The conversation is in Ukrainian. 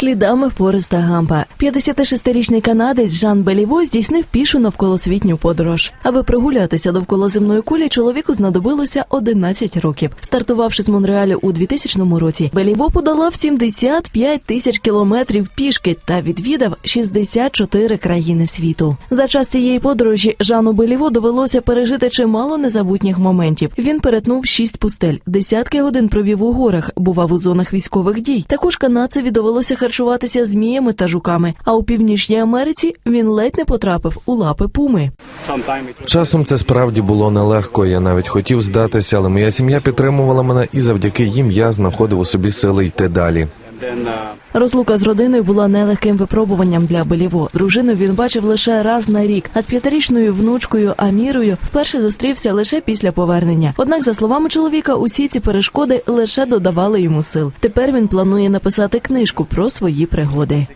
Слідами Фореста Гампа 56-річний канадець Жан Беліво здійснив пішу навколосвітню подорож. Аби прогулятися довкола земної кулі, чоловіку знадобилося 11 років. Стартувавши з Монреалю у 2000 році, Беліво подолав 75 тисяч кілометрів пішки та відвідав 64 країни світу. За час цієї подорожі Жану Беліво довелося пережити чимало незабутніх моментів. Він перетнув шість пустель, десятки годин провів у горах, бував у зонах військових дій. Також канадцеві довелося харчуватися зміями та жуками. А у північній Америці він ледь не потрапив у лапи пуми. Часом це справді було нелегко. Я навіть хотів здатися, але моя сім'я підтримувала мене, і завдяки їм я знаходив у собі сили йти далі. Розлука з родиною була нелегким випробуванням для Беліво. Дружину він бачив лише раз на рік, з п'ятирічною внучкою Амірою вперше зустрівся лише після повернення. Однак, за словами чоловіка, усі ці перешкоди лише додавали йому сил. Тепер він планує написати книжку про свої пригоди.